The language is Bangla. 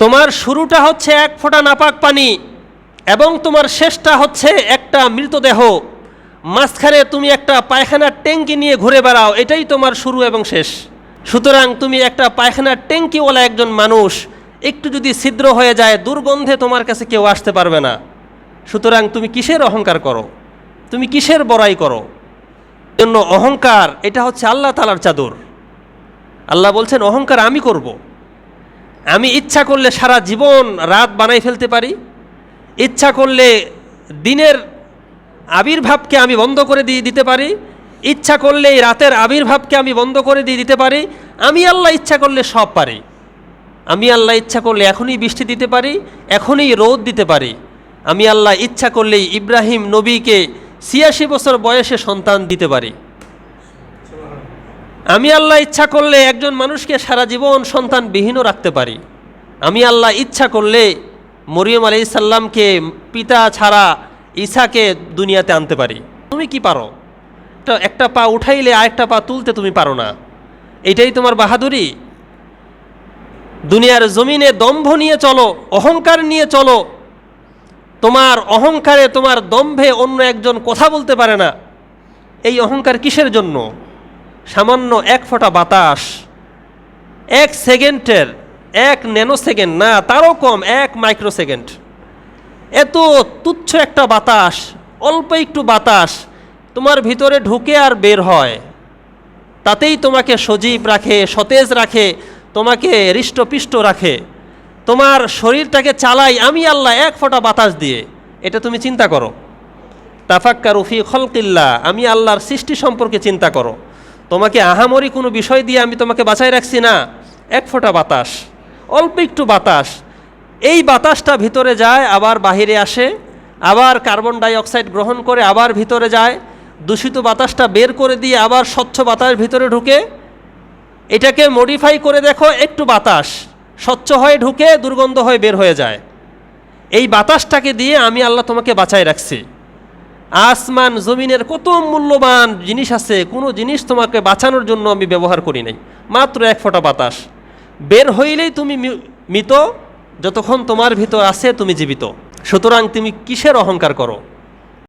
তোমার শুরুটা হচ্ছে এক ফোঁটা নাপাক পানি এবং তোমার শেষটা হচ্ছে একটা মৃতদেহ। মাঝখানে তুমি একটা পায়খানার ট্যাঙ্কি নিয়ে ঘুরে বেড়াও, এটাই তোমার শুরু এবং শেষ। সুতরাং তুমি একটা পায়খানার ট্যাঙ্কিওয়ালা একজন মানুষ, একটু যদি ছিদ্র হয়ে যায়, দুর্গন্ধে তোমার কাছে কেউ আসতে পারবে না। সুতরাং তুমি কিসের অহংকার করো? তুমি কিসের বড়াই করো? জন্য অহংকার, এটা হচ্ছে আল্লাহ তালার চাদর। আল্লাহ বলছেন, অহংকার আমি করব। আমি ইচ্ছা করলে সারা জীবন রাত বানাই ফেলতে পারি। ইচ্ছা করলে দিনের আবির্ভাবকে আমি বন্ধ করে দিয়ে দিতে পারি। ইচ্ছা করলে এই রাতের আবির্ভাবকে আমি বন্ধ করে দিয়ে দিতে পারি। আমি আল্লাহ ইচ্ছা করলে সব পারি। আমি আল্লাহ ইচ্ছা করলে এখনই বৃষ্টি দিতে পারি, এখনই রোদ দিতে পারি। আমি আল্লাহ ইচ্ছা করলেই ইব্রাহিম নবীকে ছিয়াশি বছর বয়সে সন্তান দিতে পারি। আমি আল্লাহ ইচ্ছা করলে একজন মানুষকে সারা জীবন সন্তানবিহীনও রাখতে পারি। আমি আল্লাহ ইচ্ছা করলে মরিয়ম আলি সাল্লামকে পিতা ছাড়া ঈশাকে দুনিয়াতে আনতে পারি। তুমি কি পারো? একটা পা উঠাইলে আরেকটা পা তুলতে তুমি পারো না। এটাই তোমার বাহাদুরি? দুনিয়ার জমিনে দম্ভ নিয়ে চলো, অহংকার নিয়ে চলো। তোমার অহংকারে তোমার দম্ভে অন্য একজন কথা বলতে পারে না। এই অহংকার কিসের জন্য? সামান্য এক ফোঁটা বাতাস, এক সেকেন্ডের, এক ন্যানো সেকেন্ড না, তারও কম, এক মাইক্রো সেকেন্ড এত তুচ্ছ একটা বাতাস, অল্প একটু বাতাস তোমার ভিতরে ঢুকে আর বের হয়। তাতেই তোমাকে সজীব রাখে, সতেজ রাখে, তোমাকে হৃষ্টপিষ্ট রাখে। তোমার শরীরটাকে চালাই আমি আল্লাহ এক ফোঁটা বাতাস দিয়ে। এটা তুমি চিন্তা করো। তাফাক্কা রুফি খলকিল্লা আমি আল্লাহর সৃষ্টি সম্পর্কে চিন্তা করো। তোমাকে আহামরি কোনো বিষয় দিয়ে আমি তোমাকে বাঁচাই রাখছি না। এক ফোঁটা বাতাস, অল্প একটু বাতাস। এই বাতাসটা ভিতরে যায়, আবার বাহিরে আসে, আবার কার্বন ডাই অক্সাইড গ্রহণ করে আবার ভিতরে যায়। দূষিত বাতাসটা বের করে দিয়ে আবার স্বচ্ছ বাতাস ভিতরে ঢুকে। এটাকে মডিফাই করে দেখো, একটু বাতাস, স্বচ্ছ হয়ে ঢুকে দুর্গন্ধ হয়ে বের হয়ে যায়। এই বাতাসটাকে দিয়ে আমি আল্লাহ তোমাকে বাঁচাই রাখছি। আসমান জমিনের কত মূল্যবান জিনিস আছে, কোনো জিনিস তোমাকে বাঁচানোর জন্য আমি ব্যবহার করি নাই। মাত্র এক ফোঁটা বাতাস। বের হইলেই তুমি মৃত, যতক্ষণ তোমার ভিতর আছে তুমি জীবিত। সুতরাং তুমি কিসের অহংকার করো?